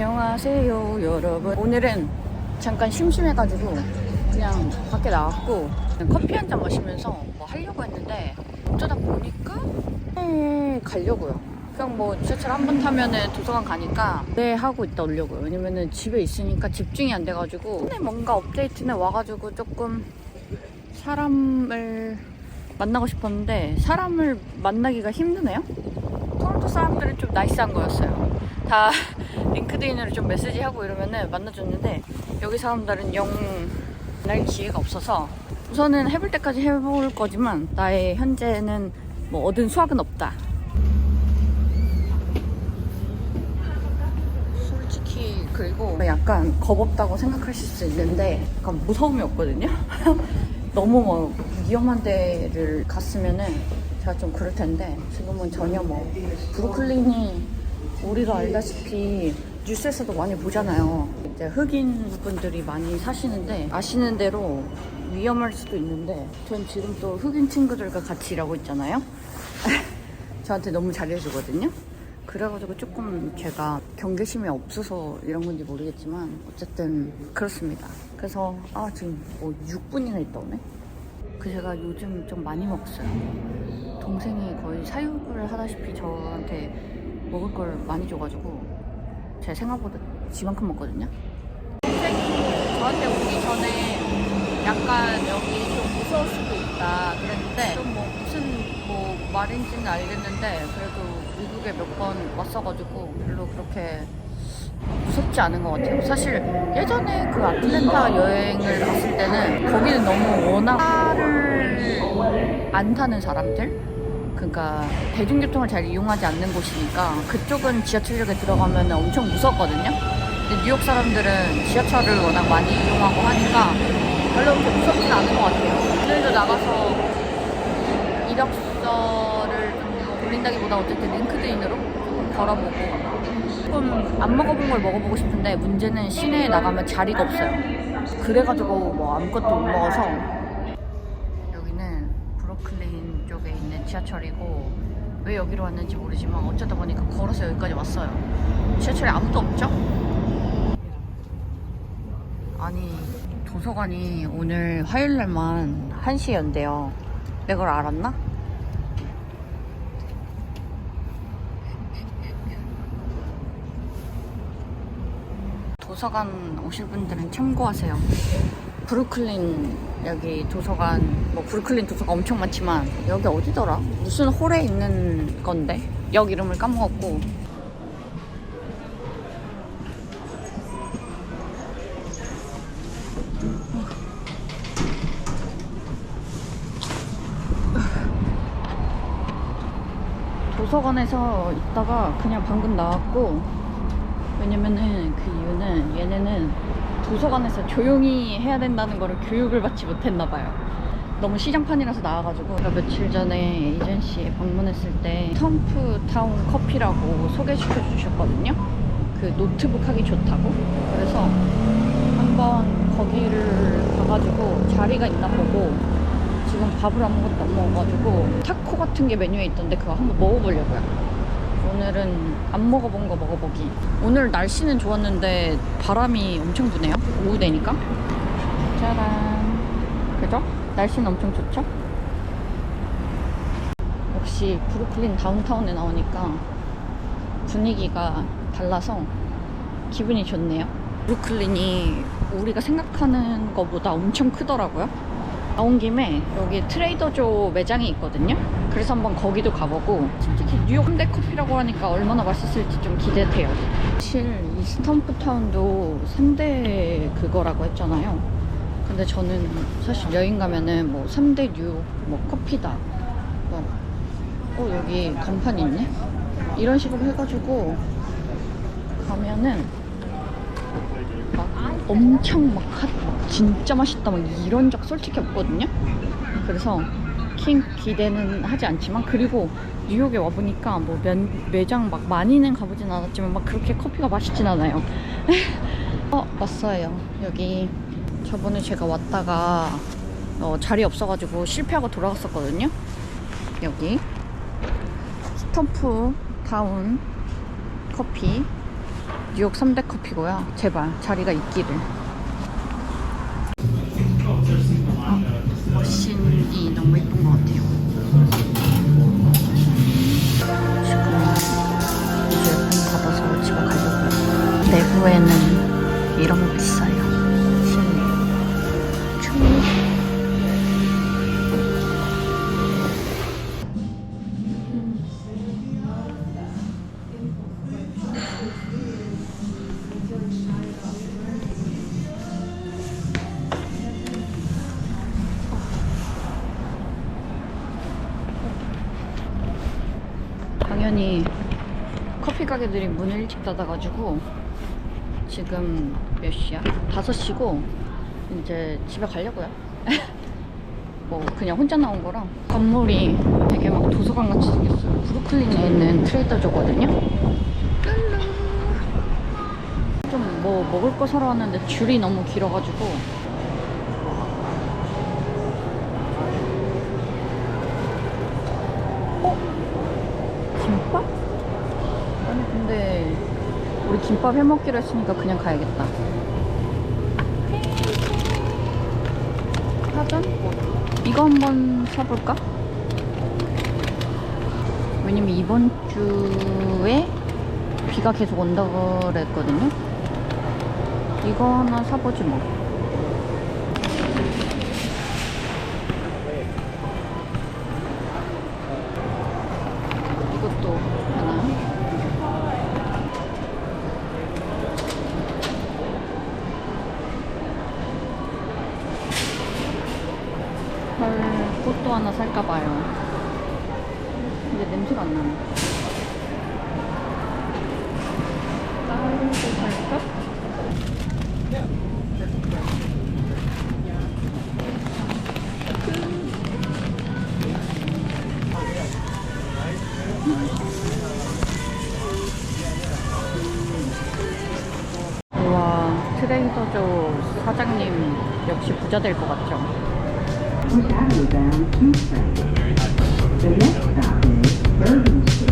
안녕하세요 여러분. 오늘은 잠깐 심심해가지고 그냥 밖에 나왔고 그냥 커피 한 잔 마시면서 뭐 하려고 했는데 어쩌다 보니까 네, 가려고요. 그냥 뭐 지하철 한 번 타면은 도서관 가니까 네 하고 있다 오려고요. 왜냐면은 집에 있으니까 집중이 안 돼가지고 근데 뭔가 업데이트는 와가지고 조금 사람을 만나고 싶었는데 사람을 만나기가 힘드네요. 토론토 사람들은 좀 나이스한 거였어요. 다 링크드인으로 좀 메시지하고 이러면은 만나줬는데 여기 사람들은 영 만날 기회가 없어서 우선은 해볼 때까지 해볼 거지만 나의 현재는 뭐 얻은 수확은 없다. 솔직히 그리고 약간 겁없다고 생각하실 수 있는데 약간 무서움이 없거든요. 너무 뭐 위험한 데를 갔으면은 제가 좀 그럴 텐데 지금은 전혀 뭐 브루클린이 우리가 알다시피 뉴스에서도 많이 보잖아요. 이제 흑인 분들이 많이 사시는데 아시는 대로 위험할 수도 있는데 전 지금 또 흑인 친구들과 같이 일하고 있잖아요. 저한테 너무 잘해주거든요. 그래가지고 조금 제가 경계심이 없어서 이런 건지 모르겠지만 어쨌든 그렇습니다. 그래서 아 지금 뭐 6분이나 있다 오네. 그 제가 요즘 좀 많이 먹었어요. 동생이 거의 사육을 하다시피 저한테 먹을 걸 많이 줘가지고 제 생각보다 지만큼 먹거든요. 저한테 오기 전에 약간 여기 좀 무서울 수도 있다 그랬는데 좀 뭐 무슨 뭐 말인지는 알겠는데 그래도 미국에 몇 번 왔어가지고 별로 그렇게 무섭지 않은 것 같아요. 사실 예전에 그 아틀랜타 여행을 갔을 때는 거기는 너무 워낙 차를 안 타는 사람들? 그러니까 대중교통을 잘 이용하지 않는 곳이니까 그쪽은 지하철역에 들어가면 엄청 무섭거든요. 근데 뉴욕 사람들은 지하철을 워낙 많이 이용하고 하니까 별로 그렇게 무섭진 않은 것 같아요. 오늘도 나가서 이력서를 좀 돌린다기보다 어쨌든 링크드인으로 걸어보고 조금 안 먹어본 걸 먹어보고 싶은데 문제는 시내에 나가면 자리가 없어요. 그래가지고 뭐 아무것도 못 먹어서 지하철이고 왜 여기로 왔는지 모르지만 어쩌다 보니까 걸어서 여기까지 왔어요. 지하철에 아무도 없죠? 아니 도서관이 오늘 화요일 날만 1시에 연대요. 내가 그걸 알았나? 도서관 오실 분들은 참고하세요. 브루클린 여기 도서관 뭐 브루클린 도서관 엄청 많지만 여기 어디더라? 무슨 홀에 있는 건데 역 이름을 까먹었고 도서관에서 있다가 그냥 방금 나왔고 왜냐면은 그 이유는 얘네는 도서관에서 조용히 해야 된다는 거를 교육을 받지 못했나 봐요. 너무 시장판이라서 나와가지고 며칠 전에 에이전시에 방문했을 때 텀프 타운 커피라고 소개시켜 주셨거든요. 그 노트북 하기 좋다고. 그래서 한번 거기를 가가지고 자리가 있나 보고 지금 밥을 아무것도 안 먹어가지고 타코 같은 게 메뉴에 있던데 그거 한번 먹어보려고요. 오늘은 안 먹어본 거 먹어보기. 오늘 날씨는 좋았는데 바람이 엄청 부네요. 오후 되니까. 짜란. 그죠? 날씨는 엄청 좋죠? 역시 브루클린 다운타운에 나오니까 분위기가 달라서 기분이 좋네요. 브루클린이 우리가 생각하는 것보다 엄청 크더라고요. 나온 김에 여기 트레이더조 매장이 있거든요. 그래서 한번 거기도 가보고 솔직히 뉴욕 현대 커피라고 하니까 얼마나 맛있을지 좀 기대돼요. 사실 이 스탬프타운도 3대 그거라고 했잖아요. 근데 저는 사실 여행 가면은 뭐 3대 뉴욕 뭐 커피다. 뭐, 어 여기 간판이 있네. 이런 식으로 해가지고 가면은 막 엄청 막 핫, 진짜 맛있다 막 이런 적 솔직히 없거든요. 그래서 킹 기대는 하지 않지만 그리고 뉴욕에 와보니까 뭐 면, 매장 막 많이는 가보진 않았지만 막 그렇게 커피가 맛있진 않아요. 어 왔어요 여기 저번에 제가 왔다가 어, 자리 없어가지고 실패하고 돌아갔었거든요. 여기 스톰프 타운 커피 뉴욕 3대 커피고요. 제발 자리가 있기를. 너무 예쁜 것 같아요. 지금 이제 문 닫아서 집에 가려고요. 내부에는 이런 거 있어요. 당연히 커피 가게들이 문을 일찍 닫아가지고 지금 몇 시야? 5시고 이제 집에 가려고요. 뭐 그냥 혼자 나온 거랑 건물이 되게 막 도서관 같이 생겼어요. 브루클린에 있는 트레이더조거든요. 좀 뭐 먹을 거 사러 왔는데 줄이 너무 길어가지고 어? 김밥? 아니 근데 우리 김밥 해 먹기로 했으니까 그냥 가야겠다. 사전? 이거 한번 사볼까? 왜냐면 이번 주에 비가 계속 온다고 그랬거든요. 이거 하나 사보지 뭐. 이것도 하나. 헐, 꽃도 하나 살까봐요. 근데 냄새가 안 나네. 우와, 트레이더조 사장님 역시 부자 될 것 같죠? Push Avenue bound two train. The next stop is Bourbon Street.